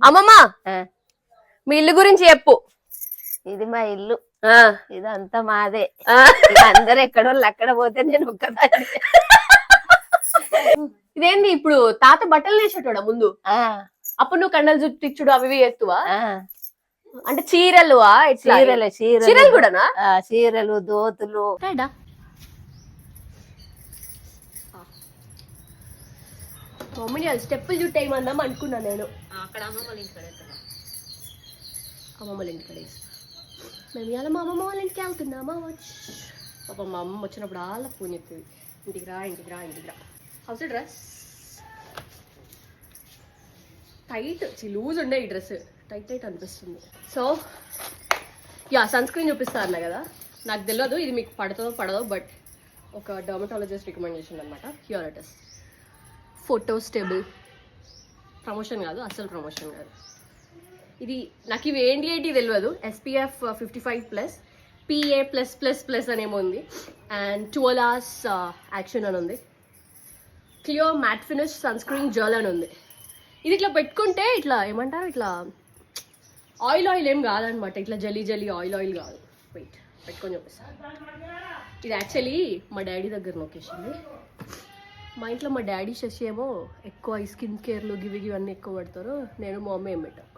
అమ్మమ్మ! మీ ఇల్లు గురించి చెప్పు. ఇది మా ఇల్లు. ఆ, ఇదంతా మాదే. అందరు ఎక్కడోళ్ళు అక్కడ పోతే నేను ఒక్కదాన్ని. ఇదేంది ఇప్పుడు తాత బట్టలు వేసేటోడా ముందు? ఆ, అప్పుడు నువ్వు కండలు చుట్టించుడు అవి ఆ, అంటే చీరలు చీరలు. చీరలు ఆ, చీరలు దోతులు. మమ్మీని అది స్టెప్పులు చుట్టేయమందాం అనుకున్నా నేను. అక్కడ అమ్మ వాళ్ళ ఇంటికాడ ఎత్తున్నా. అమ్మమ్మ వాళ్ళ ఇంటికి వేసి. మేము ఇవాళ మా అమ్మమ్మ వాళ్ళ ఇంటికి వెళ్తున్నామా? వచ్చి పాప మా అమ్మమ్మ వచ్చినప్పుడు వాళ్ళ ఫోన్ చెప్తుంది ఇంటికి రా ఇంటికి రా ఇంటికి రా. House dress? టైట్ లూజ్ ఉండే ఈ డ్రెస్. టైట్ టైట్ అనిపిస్తుంది. సో యా సన్ స్క్రీన్ చూపిస్తా అన్నా కదా? నాకు తెలియదు ఇది మీకు పడుతుందో పడదో బట్ ఒక డర్మటాలజిస్ట్ రికమెండేషన్ అనమాట హ్యూర్ photostable. Photostable promotion కాదు అసలు ప్రమోషన్ కాదు. ఇది నాకు ఇవి ఏంటి ఏంటి తెలియదు SPF fifty five plus PA plus plus plus అనేమో ఉంది. అండ్ ట్వెల్వ్ అవర్స్ యాక్షన్ అని ఉంది. Clear matte finish sunscreen gel అని ఉంది. ఇది ఇట్లా పెట్టుకుంటే ఇట్లా ఏమంటారు ఇట్లా ఆయిల్ ఆయిల్ ఏం కాదనమాట. ఇట్లా జలీ జలీ ఆయిల్ ఆయిల్ కాదు. వెయిట్ పెట్టుకొని చూపిస్తాను ఇది యాక్చువల్లీ మా డాడీ దగ్గర నొక్కేసింది. మా ఇంట్లో మా డాడీ శశి ఏమో ఎక్కువ ఈ స్కిన్ కేర్లు గివి గివి అన్నీ ఎక్కువ పడతారు నేను మా మమ్మీ ఏం పెట్టాను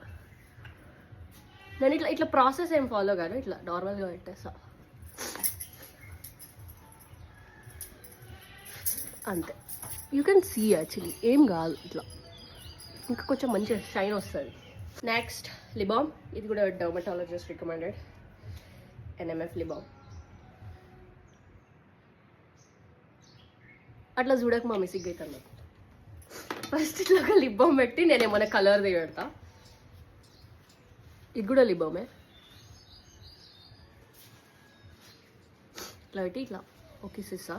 నేను ఇట్లా ఇట్లా ప్రాసెస్ ఏం ఫాలో కాదు ఇట్లా నార్మల్గా పెట్టేస్తా. అంతే. యూ కెన్ సీ యాక్చువల్లీ ఏం కాదు ఇట్లా. ఇంకా కొంచెం మంచిగా షైన్ వస్తుంది. నెక్స్ట్ లిబామ్ ఇది కూడా డర్మటాలజిస్ట్ రికమెండెడ్ ఎన్ఎంఎఫ్ లిబామ్ అట్లా చూడక మా మిసిగ్ అవుతాను ఫస్ట్ ఇట్లా ఒక లిబ్బం పెట్టి నేను ఏమైనా కలర్ పెడతా. ఇది కూడా లిబ్బమే ఇట్లా పెట్టి ఇట్లా. ఓకే సిస్సా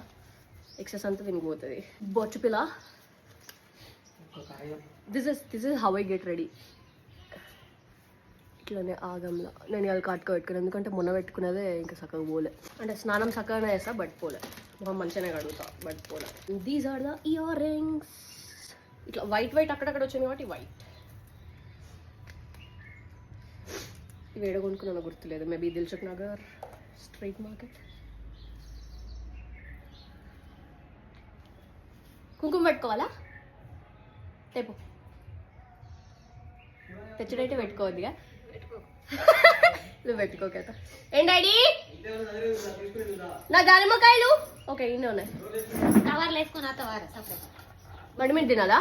ఎక్సెస్ అంతా దీనికి బొచ్చు పిల్ల. This is this is how I get ready ఇట్లానే ఆగంలా. నేను ఇవాళ కాటుక పెట్టుకున్నాను ఎందుకంటే మొన్న పెట్టుకున్నదే ఇంకా చక్కగా పోలే. అంటే స్నానం చక్కగానే చేస్తా బట్ పోలే. మొహం మంచిగానే కడుగుతా బట్ పోలే. These are the earrings ఇట్లా వైట్ వైట్ అక్కడక్కడ వచ్చింది కాబట్టి వైట్ ఇవి కొనుక్కున్నానో గుర్తులేదు. Maybe Dilsukhnagar street market కుంకుమ పెట్టుకోవాలా? రేపు తెచ్చుడైతే పెట్టుకోవద్దుగా. నువ్వు పెట్టుకో కదా ఏం డాడీ నా దానిమ్మకాయలు ఓకే ఇన్ని ఉన్నాయి. కవర్లు వేసుకొని అత్తవారు సపరేట్. బండి మీద తినాలా?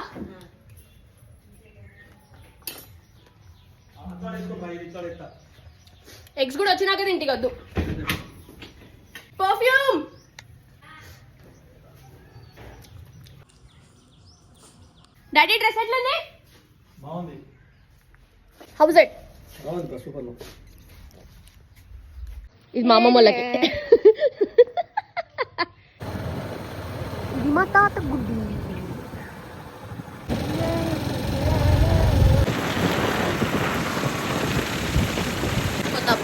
ఎగ్స్ కూడా వచ్చినాక ఇంటికి వద్దు పర్ఫ్యూమ్ డాడీ డ్రెస్ ఎట్లుంది? బాగుంది. హౌస్ ఎట్ బాగుంది సూపర్ ఇది మా అమ్మమ్మ వాళ్ళకి.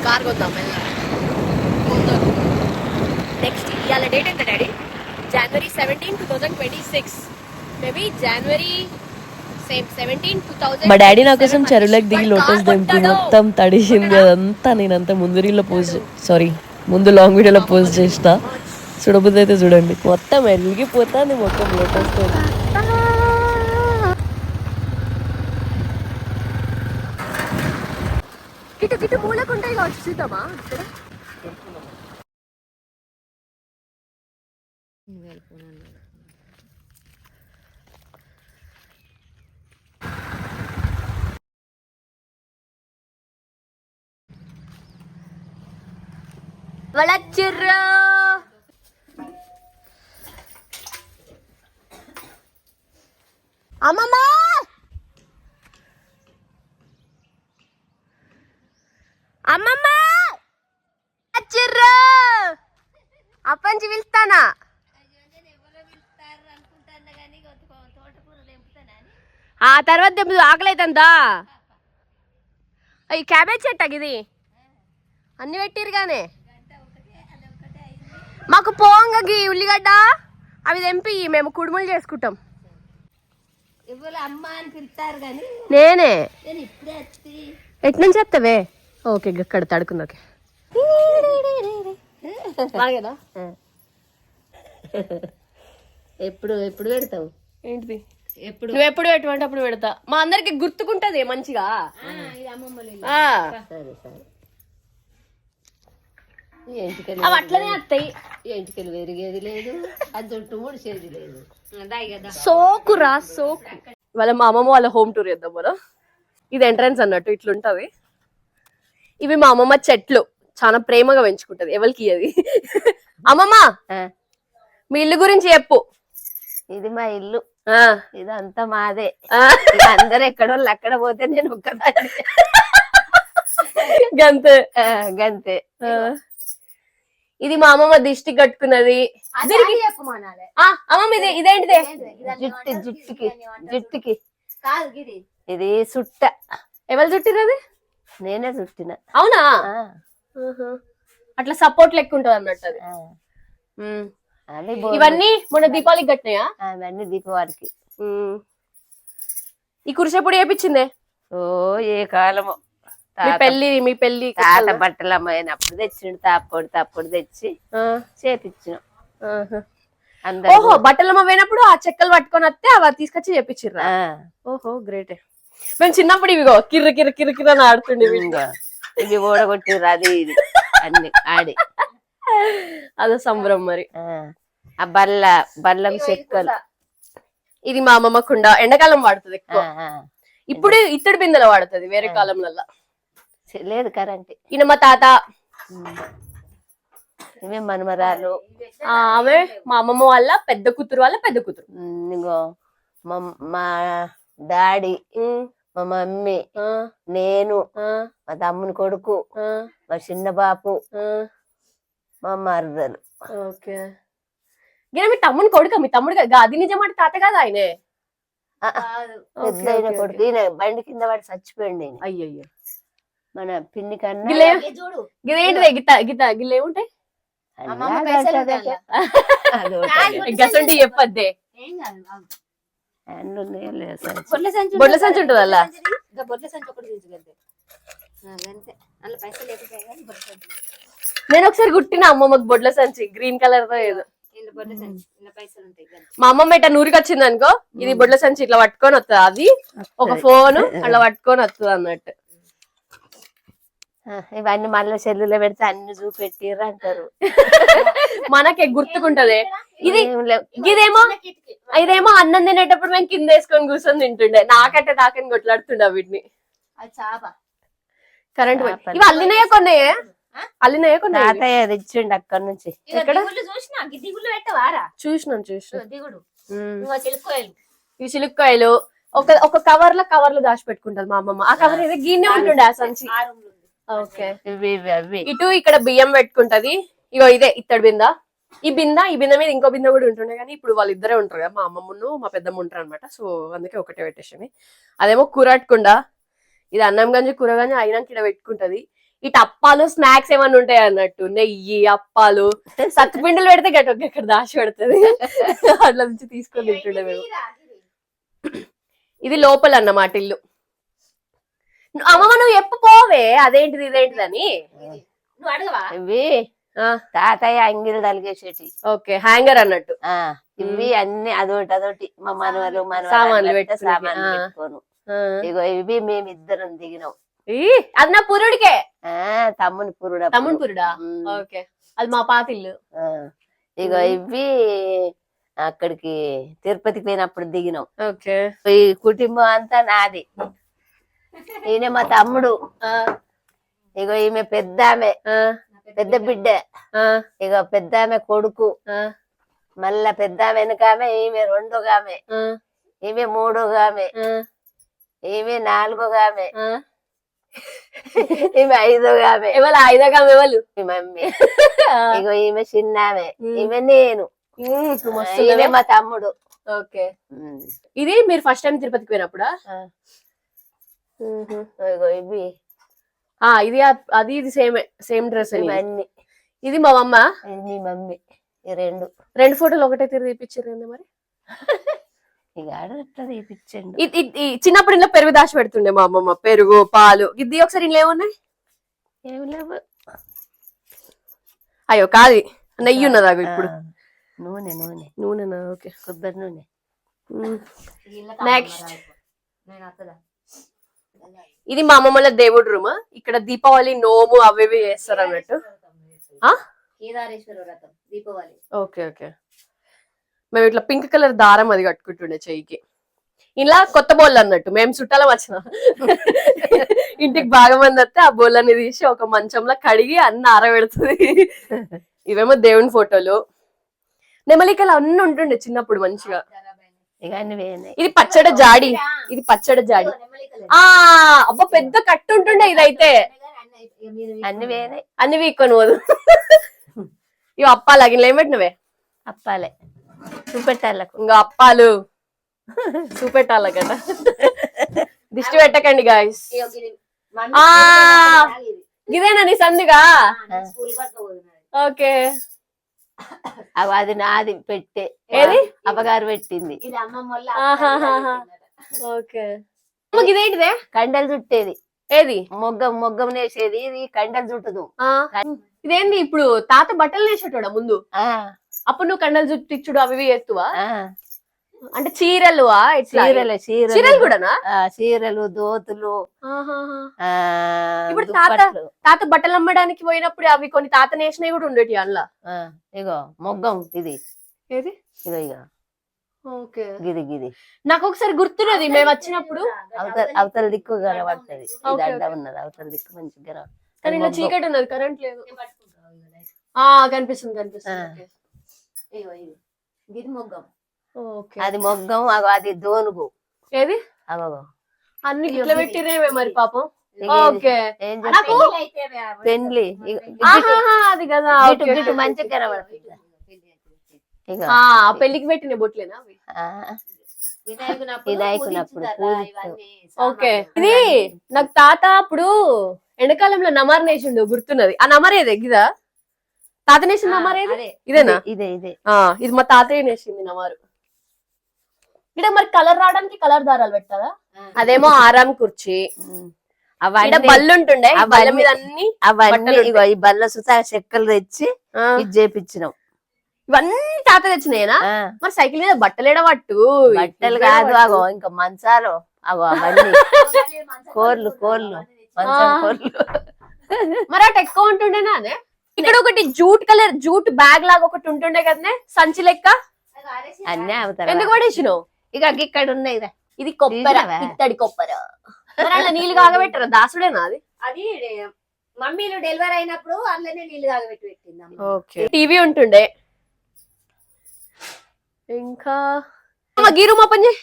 కార్ కొద్దాం నెక్స్ట్ ఇవాళ డేట్ ఎంత daddy January seventeen two thousand twenty six maybe January మా డాడీ నా కోసం చెరువులోకి దిగి లోటస్ దింపి మొత్తం తడిసింది అదంతా నేనంతా ముందు రీల్లో పోస్ట్ సారీ ముందు లాంగ్ వీడియోలో పోస్ట్ చేసిన చూడబుద్ది అయితే చూడండి. మొత్తం వెలిగిపోతాను మొత్తం లోటస్తో ఇటు ఇటు మూలకుంటాయి కావచ్చు చూద్దామా ఇక్కడ. అమ్మమ్మ! అమ్మమ్మ! వచ్చిర్ర అప్పంచి పిలుస్తానా? ఆ తర్వాత దెబ్బ ఆకలి అవుతుందా ఈ క్యాబేజ్ చెట్టా ఇది అన్ని పెట్టిరుగానే మాకు పోంగకి ఉల్లిగడ్డ అవి తెంపి మేము కుడుములు చేసుకుంటాం. ఇవ్వలే అమ్మ అని పిలుస్తారు కానీ నేనే. నేను ఇప్పుడే ఎట్ నుంచి వస్తావే? ఓకే ఇక్కడ తడుకుందాకే బాగేనా ఎప్పుడు ఎప్పుడు పెడతావు? ఏంటిది? ఎప్పుడు? నువ్వు ఎప్పుడు ఎటువంటి అప్పుడు పెడతా. మా అందరికి గుర్తుకుంటది మంచిగా. ఇది అమ్మమ్మ ఆ, సరే సరే. ఎంటికలు అవి అట్లనే వస్తాయి. ఎంటికలు పెరిగేది లేదు. అది జుట్టు ముడిసేది లేదు. కదా. సోకురా సోకు. వాళ్ళ మా అమ్మమ్మ వాళ్ళ హోమ్ టూర్ చేద్దాం మనం. ఇది ఎంట్రన్స్ అన్నట్టు ఇట్లుంటది. ఇవి మా అమ్మమ్మ చెట్లు. చాలా ప్రేమగా పెంచుకుంటది. ఎవరికి అది అమ్మమ్మ! మీ ఇల్లు గురించి చెప్పు. ఇది మా ఇల్లు. ఆ, ఇదంతా మాదే. అందరు ఎక్కడో అక్కడ పోతే నేను ఒక్కదాన్ని. గంతే. గంతే. ఇది మా అమ్మమ్మ దిష్టి కట్టుకున్నది. అమ్మమ్మ ఇది ఇదేంటిదే? జుట్టు జుట్టుకి జుట్టుకి. ఇది సుట్ట. ఎవరు చుట్టినది నేనే చుట్టిన. అవునా. అట్లా సపోర్ట్ లెక్క ఉంటది అన్నట్టు అది. ఇవన్నీ మొన్న దీపావళికి కట్టినాయా? దీపవారికి ఉమ్. ఈ కురిసేపుడు వేపించిందే? ఓ ఏ కాలమో. పెళ్ళి మీ పెళ్ళి తాత బట్టలు అమ్మాయినప్పుడు తెచ్చిండు తప్పుడు తప్పుడు తెచ్చి ఆ, చేపించినాం ఓహో బట్టలమ్మ పోయినప్పుడు ఆ చెక్కలు పట్టుకొని వస్తే అవి తీసుకొచ్చి చెప్పించిర్రా ఆ, ఓహో గ్రేట్. మేము చిన్నప్పుడు ఇవిగో కిర్ర కిర్ర కిర్ర కిర్ర అని ఆడుతుండే ఇవి ఓడగొట్టిర్రు అది ఇది అన్ని ఆడి. అదో సంబరం మరి. ఆ, బల్ల బల్లం చెక్కలు. ఇది మా అమ్మమ్మ కుండ ఎండాకాలం వాడుతుంది ఎక్కువ. ఇప్పుడు ఇత్తడి బిందెల వాడుతుంది వేరే కాలంలో లేదు కరెంట్. ఈయన మా తాత. ఇవే మనమరాలు. ఆమె మా అమ్మమ్మ వాళ్ళ పెద్ద కూతురు వాళ్ళ పెద్ద కూతురు. ఇగో మా డాడీ మా. మమ్మీ నేను మా తమ్ముని కొడుకు మా చిన్న బాపు. మా మరదలు. ఓకే. మీ తమ్ముని కొడుక? మీ తమ్ముడు. అది నిజమాట తాత కాదు ఆయనే? పెద్ద కొడుకు. ఈయన బండి కింద పడి చచ్చిపోయింది ఈయన. మన పిన్ని కన్నా గిలే గిదేంటిదే గిత గిత గిల్లే ఉంటాయి. గసంటి చెప్పద్దే. బొడ్ల సంచి ఉంటుంది అలా బొడ్ల సంచి ఒకటి నేను ఒకసారి కుట్టిన అమ్మమ్మకి బొడ్ల సంచి గ్రీన్ కలర్తో ఏదో మా అమ్మమ్మ ఇట్లా నూరికి వచ్చింది అనుకో ఇది బొడ్ల సంచి ఇట్లా పట్టుకొని వస్తుంది అది ఒక ఫోన్ అట్లా పట్టుకొని వస్తుంది అన్నట్టు. ఇవన్నీ మళ్ళీ సెల్లులో పెడితే అన్ని చూపెట్టిర్రు అంటారు. మనకి గుర్తుకుంటది. ఇది. ఇదేమో ఇదేమో అన్నం తినేటప్పుడు మేము కింద వేసుకొని కూర్చొని తింటుండే. నాకంటే నాకని కొట్లాడుతుండే వీటిని కరెంట్. ఇవి అల్లినాయే కొన్నాయే? అల్లినాయే కొన్నాయి తాతయ్య తెచ్చిండు అక్కడ నుంచి? చూసినా? చూసినాం ఈ చిలుక్కాయలు ఒక ఒక కవర్లో కవర్లు దాచి పెట్టుకుంటది మా అమ్మమ్మ. ఆ కవర్ ఏదో గిన్నె ఉంటుండే ఆ సంచి. ఇవి ఇవి అవి. ఇటు ఇక్కడ బియ్యం పెట్టుకుంటది. ఇగో ఇదే ఇత్తడి బింద. ఈ బింద ఈ బింద మీద ఇంకో బింద కూడా ఉంటుండే కానీ ఇప్పుడు వాళ్ళిద్దరే ఉంటారు కదా మా అమ్మమ్మను మా పెద్దమ్మ ఉంటారు అనమాట సో అందుకే ఒకటే పెట్టేసింది అదేమో కూరట్టుకుండా ఇది అన్నం గంజి కూర గంజి అయినాక ఇక్కడ పెట్టుకుంటది. ఇటు అప్పాలు స్నాక్స్ ఏమన్నా ఉంటాయి అన్నట్టు? నెయ్యి అప్పాలు. సత్తుపిండిలు పెడితే గట్ట ఇక్కడ దాచి పెడుతుంది. అట్లా నుంచి తీసుకొని తింటుండే మేము. ఇది లోపల అన్నమాట ఇల్లు. అమ్మమ్మ నువ్వు ఎప్పు పోవే? అదేంటిది ఇదేంటిదని నువ్వు అడగవా? ఇవి ఆ, తాతయ్య అంగిలు తలిగేసేటి. ఓకే హ్యాంగర్ అన్నట్టు. ఆ ఇవి అన్ని అదొకటి అదొకటి మా మనవలు సామాన్లు మనవలు పెట్టుకునేవి. సామాన్లు. పెట్టుకోను. ఇగో ఇవి మేమిద్దరం దిగినాం. అది నా పురుడికే. ఆ తమ్ముని పురుడు తమ్ముడు పురుడా? ఓకే అది మా పాత ఇల్లు ఇగో ఇవి అక్కడికి తిరుపతికి పోయినప్పుడు దిగినాం. ఓకే. ఈ కుటుంబం అంతా నాది. ఈయన మా తమ్ముడు. ఇగో ఈమె పెద్ద ఆమె పెద్ద బిడ్డ. ఇగో పెద్ద ఆమె కొడుకు. మళ్ళా పెద్ద ఆమె వెనకామె ఈమె రెండోగామె. ఆ, ఈమె మూడోగామె. ఆ, ఈమె నాలుగోగామె. ఆ. ఈమె ఐదోగామె. ఎవరు ఐదగా ఎవరు ఈ మమ్మీ. ఆ, ఇగో ఈమె చిన్నామె. ఉమ్. ఈమె నేను. ఈమె. మా తమ్ముడు. ఓకే. ఇది మీరు ఫస్ట్ టైం తిరుపతికి పోయినప్పుడా? ఇవి. ఆ ఇది అది ఇది సేమ్ సేమ్ డ్రెస్ ఇవన్నీ. ఇది మా అమ్మ ఇది మీ మమ్మీ. ఈ రెండు. రెండు ఫోటోలు ఒకటే తిరిగి తీపిచ్చారు ఏంది మరి? చిన్నప్పుడు ఇంట్లో పెరుగు దాచి పెడుతుండే మా అమ్మమ్మ. పెరుగు పాలు. ఇది ఒకసారి ఇంట్లో ఏమున్నాయి? ఏమి లేవు. అయ్యో కాదు. నెయ్యి ఉన్నదా ఇప్పుడు. నూనె నూనె. నూనెనా? ఓకే. కొబ్బరి నూనె. నెక్స్ట్ ఇది మా అమ్మమ్మల దేవుడు రూమ్. ఇక్కడ దీపావళి నోము అవి ఇవి చేస్తారు అన్నట్టు. దీపావళి. Okay okay. మేము ఇట్లా పింక్ కలర్ దారం అది కట్టుకుంటుండే చెయ్యికి. ఇలా కొత్త బోళ్ళు అన్నట్టు. మేము చుట్టాలం వచ్చిన. ఇంటికి బాగా మంది వస్తే ఆ బోళ్ళని తీసి ఒక మంచంలో కడిగి అన్ని ఆరబెడుతుంది ఇవేమో దేవుని ఫోటోలు. నెమలికలు అన్ని ఉంటుండే చిన్నప్పుడు మంచిగా. ఇక అన్ని వేయనాయి ఇది పచ్చడి జాడి. ఇది పచ్చడి జాడి. ఆ అబ్బా పెద్ద కట్టు ఉంటుండే ఇదైతే. అన్ని వేయనాయి అన్ని వీక్కొని పోదు. ఇవి అప్పాలు అగిన ఏం పెట్టినవే? అప్పాలే. చూపెట్టాలకు ఇంకా అప్పాలు. చూపెట్టాల కదా దిష్టి పెట్టకండి గాయస్ ఆ. ఇదేనా నీ సందిగా ఓకే. అది నాది పెట్టే ఏది? అమ్మగారు పెట్టింది. ఓకే. ఇదేంటిదే కండలు చుట్టేది. ఏది? మొగ్గం మొగ్గం నేసేది ఇది కండలు చుట్టదు. ఆ. ఇదేంది ఇప్పుడు తాత బట్టలు నేసేటోడా ముందు? ఆ, అప్పుడు నువ్వు కండలు జుట్టిచ్చుడు అవి ఆ, అంటే చీరలు చీరలు. చీరలు కూడానా? ఆ, చీరలు దోతులు ఇప్పుడు తాత-. తాత బట్టలు అమ్మడానికి పోయినప్పుడు అవి కొన్ని తాత నేసినవి కూడా ఉండేటి అందులో? ఇగో మొగ్గం ఇది. ఏది? ఇగో ఇగో. ఓకే. గిది గిది. నాకు ఒకసారి గుర్తున్నది మేము వచ్చినప్పుడు. అవతల అవతల దిక్కు కనబడుతుంది ఇది అడ్డ. ఉన్నది అవతల దిక్కు మంచిగా. కానీ ఇలా. చీకటి ఉన్నది కరెంట్ లేదు. ఆ కనిపిస్తుంది కనిపిస్తుంది. మొగ్గం. అది మొగ్గం అగో అది దోనుగు. ఏది? అగో అన్ని ఇట్లా పెట్టిరేమే మరి పాపం? ఓకే? పెండ్లి. అది కదా. మంచిగా కనబడుతుంది. పెళ్ళికి పెట్టిన బొట్లేనా అవి? ఆ, వినాయకునప్పుడు పూజిస్తాం. ఓకే. ఇది నాకు తాత అప్పుడు ఎండాకాలంలో నమార్ నేసిండు గుర్తున్నది. ఆ నమర్ ఏదే? గిదా తాత నేసిన నమార్ ఏది? ఇదేనా? ఇదే ఇదే. ఆ ఇది మా తాతయ్య నేసింది నమారు. ఇక్కడ మరి కలర్ రావడానికి కలర్ దారాలు పెట్టాలా అదేమో ఆరాం కుర్చీ. అవన్నీ బల్లు ఉంటుండే అవన్నీ- బల్ల మీద అన్ని అవన్నీ ఇగో ఈ బల్ల సుతా చెక్కలు తెచ్చి ఆ, ఇది చేపించినాం ఇవన్నీ తాత తెచ్చినాయేనా? ఆ, మరి సైకిల్ మీద బట్టలు ఎడబట్టు బట్టలు కాదు అగో ఇంకా మంచాలు. అగో అవన్నీ. కోర్లు కోర్లు. మంచం ఆ. కోర్లు. మరి అటు ఎక్కువ ఉంటుండేనా అదే? ఇక్కడ ఒకటి జూట్ కలర్ జూట్ బ్యాగ్ లాగా ఒకటి ఉంటుండే కదనే? సంచి లెక్క? అన్నీ అవుతారు ఎందుకు పడేసినావు? ఇక ఇక్కడ ఉన్నాయి. ఇది. కొబ్బర? ఇత్తడి కొబ్బర. మరి అలా నీళ్ళు కాగబెట్టరా? దాసుడేనా అది? అది మమ్మీలు డెలివరీ అయినప్పుడు అందులోనే నీళ్ళు కాగబెట్టి పెట్టింది టీవీ ఉంటుండే. ఇంకా? అమ్మ, గీ రూమ్ ఓపెన్ చేయి.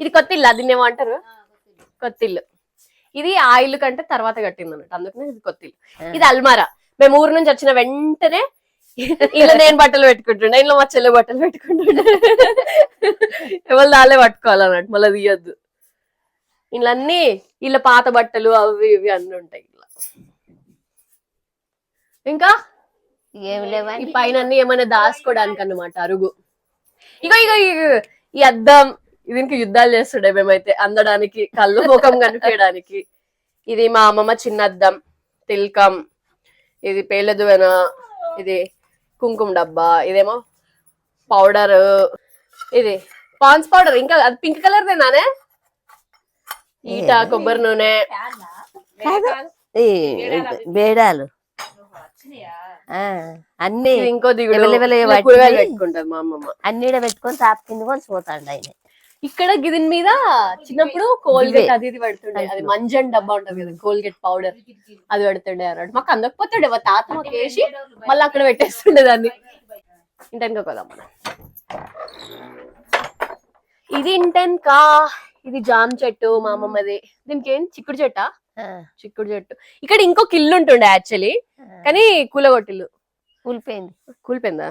ఇది కొత్త ఇల్లు అది ఏమంటారు కొత్త ఇల్లు. ఇది ఆ ఇల్లు కంటే తర్వాత కట్టింది అన్నట్టు అందుకనే ఇది కొత్త ఇల్లు. ఇది అల్మారా. మేము ఊరు నుంచి వచ్చిన వెంటనే ఇలా నేను బట్టలు పెట్టుకుంటుండే ఇంట్లో మా చెల్లె బట్టలు పెట్టుకుంటుండే. ఎవరు దాలే పట్టుకోవాలన్నట్టు మళ్ళీ తీయద్దు. ఇలా అన్ని ఇలా పాత బట్టలు అవి ఇవి అన్ని ఉంటాయి ఇలా ఇంకా? ఈ పైన అన్ని ఏమైనా దాచుకోవడానికి అన్నమాట అరుగు. ఇగో ఇగో ఈ అద్దం దీనికి యుద్ధాలు చేస్తుండే మేమైతే అందడానికి కళ్ళు ముఖం కనిపించడానికి. ఇది మా అమ్మమ్మ చిన్న అద్దం తిల్కం ఇది పేర్ల దువెన ఇది కుంకుమ డబ్బా ఇదేమో పౌడర్ ఇది పాన్స్ పౌడర్ ఇంకా అది పింక్ కలర్ దేనానే? ఈట కొబ్బరి నూనె. బేడాలు ఆ, అన్ని ఇంకో దిగుడు. పెట్టుకుంటది మా అమ్మమ్మ. అన్ని పెట్టుకొని తాపు కింద పోతాండు ఆయన. ఇక్కడ దీని మీద చిన్నప్పుడు కోల్గేట్. అది ఇది పెడుతుండే. అది మంజన్ డబ్బా ఉంటది కదా కోల్గేట్ పౌడర్ అది పెడుతుండే అన్నాడు. మాకు అందకపోతుండే మా తాత మాకు వేసి మళ్ళీ అక్కడ పెట్టేస్తుండే దాన్ని. ఇంటెన్కా కదా మనం. ఇది ఇంటెన్కా ఇది జామ్ చెట్టు మా అమ్మమ్మది. దీనికి ఏం? చిక్కుడు చెట్టా? చిక్కుడు చెట్టు. ఇక్కడ ఇంకొక ఇల్లు ఉంటుండే యాక్చువల్లీ కానీ కూలగొట్టిల్లు. కూలిపోయింది. కూలిపోయిందా?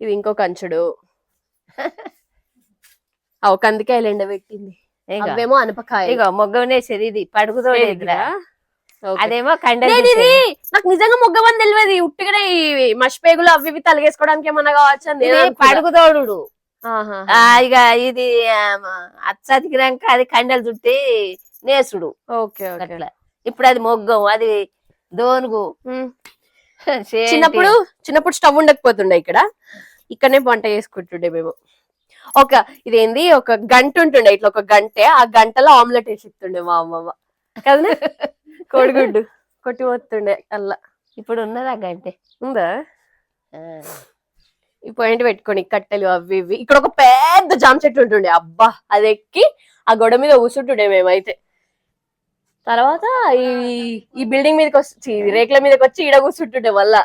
ఇది ఇంకో కంచుడు. ఒక అందుకాయలు ఎండబెట్టింది అవేమో అనపకాయ ఇగో మొగ్గనేసేది ఇది. పడుకుతో అదేమో కండ నాకు నిజంగా మొగ్గమని తెలియదు. ఉట్టిగానే ఈ మషిపేగులు అవి ఇవి తలగేసుకోవడానికి ఏమన్నా కావచ్చు. పడుకుతోడు ఇక ఇది అచ్చతికినాక అది కండలు చుట్టి నేసుడు. ఓకే అట్లా. ఇప్పుడు అది మొగ్గం అది దోనుగు. చిన్నప్పుడు చిన్నప్పుడు స్టవ్ ఉండకపోతుండే ఇక్కడ. ఇక్కడనే వంట చేసుకుంటుండే మేము. ఒక ఇదేంది? ఒక గంట ఉంటుండే ఇట్లా ఒక గంటే ఆ గంటలో ఆమ్లెట్ వేసి ఇస్తుండే మా అమ్మమ్మ. కదా కోడిగుడ్డు. కొట్టి పోతుండే అల్లా ఇప్పుడు ఉన్నదా గంటే? ఉందా? ఈ పాయింట్ పెట్టుకొని కట్టెలు అవి ఇవి. ఇక్కడ ఒక పెద్ద జామ చెట్టు ఉంటుండే అబ్బా! అది ఎక్కి ఆ గొడ మీద కూర్చుంటుండే మేమైతే. తర్వాత ఈ ఈ బిల్డింగ్ మీదకి వచ్చి రేకుల మీదకి వచ్చి ఈడ కూర్చుంటుండే మళ్ళా.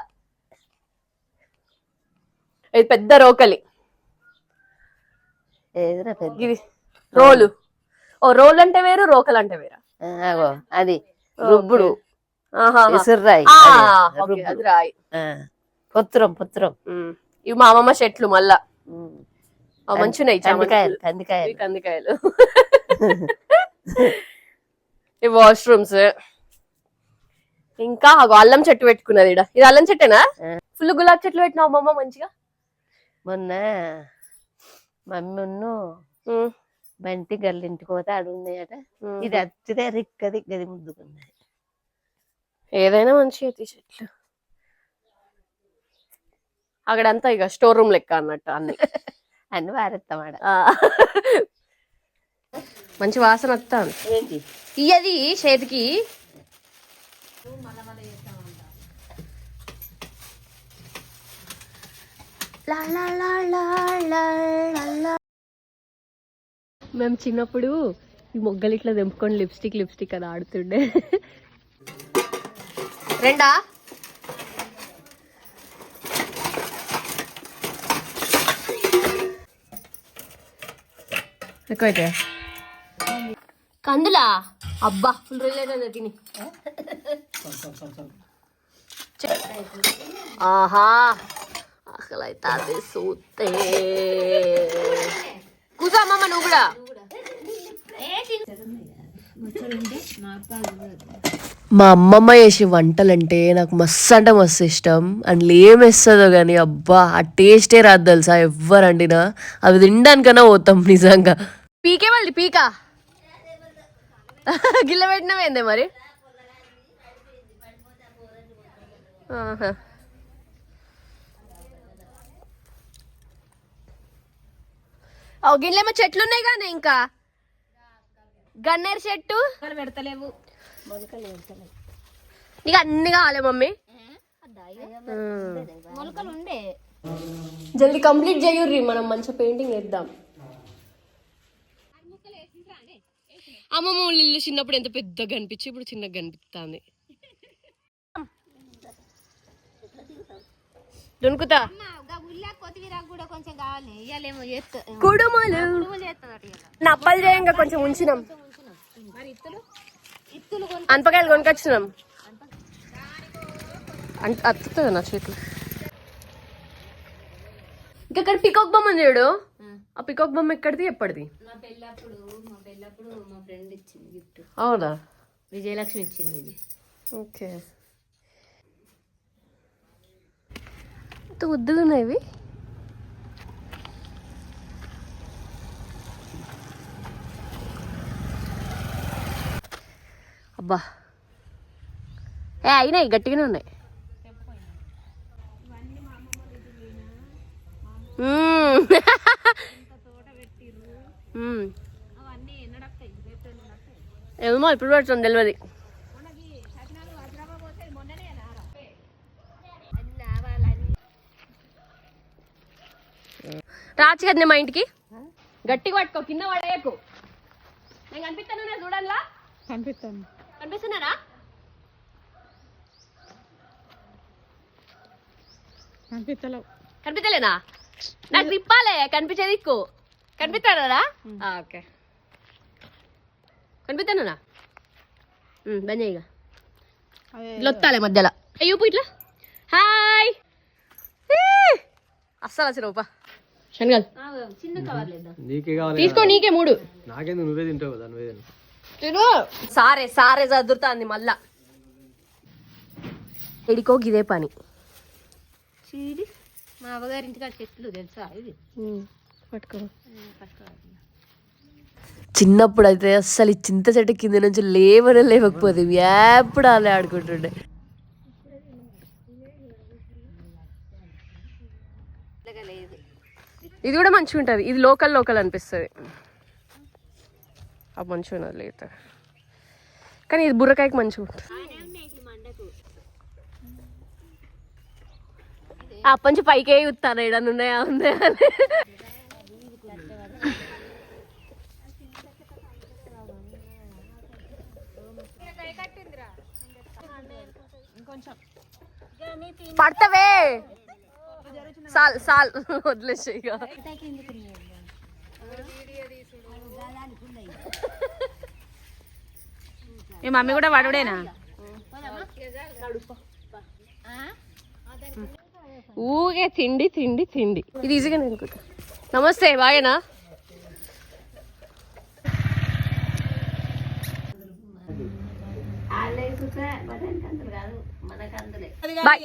ఇది పెద్ద రోకలి. ఏదిరా పెద్ద ఇది రోలు. ఓ రోల్ అంటే వేరు రోకలు అంటే వేరా అగో అది. రుబ్బుడు. అది, రాయి. పుత్రం పుత్రం. ఇవి మా అమ్మమ్మ చెట్లు మళ్ళా. మంచున్నాయి కందికాయలు. కందికాయలు. ఇవి కందికాయలు. ఈ వాష్రూమ్స్. ఇంకా అల్లం చెట్టు పెట్టుకున్నది ఇది అల్లం చెట్టేనా. ఫుల్ గులాబ్ చెట్లు పెట్టినావు అమ్మమ్మ మంచిగా? మొన్న. మమ్మీను బంటి గల్లింటికి పోతే ఆడు ఉన్నాయట ఉమ్. ఇది అచ్చితే రిక్కది గది ముద్దుకున్నది ఏదైనా మంచిగా తీ చెట్లు. అక్కడంతా ఇక స్టోర్ రూమ్ లెక్క అన్నట్టు అన్ని. అన్ని వారెత్తామాడ. మంచి వాసన వస్తాను ఇయ్యది చేతికి లా లా లా లా లా లా లా. మేము చిన్నప్పుడు ఈ మొగ్గలు ఇట్లా తెంపుకొని లిప్స్టిక్ లిప్స్టిక్ అని ఆడుతుండే. రెండా? ఎక్కువైతే? కందులా? అబ్బా ఫుల్ రోజులు తిని. ఆహా. ఆకలైతే అది సూతే కూసా అమ్మమ్మ నువ్వు కూడా మా అమ్మమ్మ చేసే వంటలంటే నాకు మస్తు అంటే మస్తు ఇష్టం. అండ్ ఏం వేస్తుందో కానీ అబ్బా ఆ టేస్టే రాదు తెలుసా ఎవ్వరు వండినా. అవి తినడానికన్నా పోతాం నిజంగా. పీకే వాళ్ళది పీక? గిల్ల పెట్టినవేందే మరి? ఆహా. గిన్నెలేమో చెట్లు ఉన్నాయి కానీ ఇంకా. గన్నేరు చెట్టు. పెడతలేవు. నీకు అన్ని కావాలి మమ్మీ. మొలకలు ఉండే. జల్దీ కంప్లీట్ చేయుర్రి మనం మంచి పెయింటింగ్ వేద్దాం. అమ్మమ్మ ఇల్లు చిన్నప్పుడు ఎంత పెద్దగా కనిపించి ఇప్పుడు చిన్నగా కనిపిస్తుంది దొనుకుతా. కుడుమలు. నప్పలు చేయంగా కొంచెం ఉంచినాం. అనపకాయలు కొనుకొచ్చినాం అంత అత్తుతుంది నా చేతులు? ఇంకా అక్కడ పికాక్ బొమ్మ ఉంది చూడు? ఆ. పికాక్ బొమ్మ ఎక్కడిది ఎప్పటిది? అవునా? విజయలక్ష్మి ఇచ్చింది ఇది. ఓకే. ఉద్దుగా ఉన్నాయి అబ్బా ఏ అయినాయి గట్టిగానే ఉన్నాయి మ్మ్. మ్మ్. ఏమో ఇప్పుడు పెడుతుంది తెలియదు రాచు కదా మా ఇంటికి. గట్టిగా పట్టుకో కింద పడేయకు. నేను కనిపిస్తాను చూడాలా? కనిపిస్తాను. కనిపిస్తున్నారా? కనిపిస్తలేవు. కనిపించలేనా నాకు తిప్పాలే కనిపించే దిక్కు కనిపిస్తారా ఓకే. కనిపిస్తానా బంద్ ఇట్లా వస్తాలే మధ్యలో. అయ్యో ఇట్లా. హాయ్. అస్సలు వచ్చిన ఉపా శనగలు. చిన్న కవర్ లేదా. నీకే కావాలి తీసుకో నీకే మూడు. నాకేందుకు నువ్వే తింటావు కదా నువ్వే తిను. సారే సారే చదువుతాంది మళ్ళా. ఎడికో గిదే పని. చీడి మా అవ్వగారి ఇంటికాడ చెట్లు తెలుసా? ఇది. పట్టుకో. చిన్నప్పుడు అయితే అస్సలు ఈ చింత చెట్టు కింద నుంచి లేవనే లేవకపోతే ఎప్పుడు అలా ఆడుకుంటుండే. ఇది కూడా మంచిగా ఉంటుంది. ఇది లోకల్ లోకల్ అనిపిస్తుంది. అది మంచిగా ఉన్నది లేత. కానీ ఇది బుర్రకాయకి మంచిగా ఉంటుంది. అప్పటి నుంచి పైకే చూస్తాను ఏడన్నా ఉన్నాయా ఉన్నాయా. పడతావే. సాల్ సాల్. వదిలేసి ఇక. మీ మమ్మీ కూడా వడుడేనా? ఊగే తిండి తిండి తిండి. ఇది ఈజీగా అనుకుంటా నమస్తే బాగేనా బాయ్.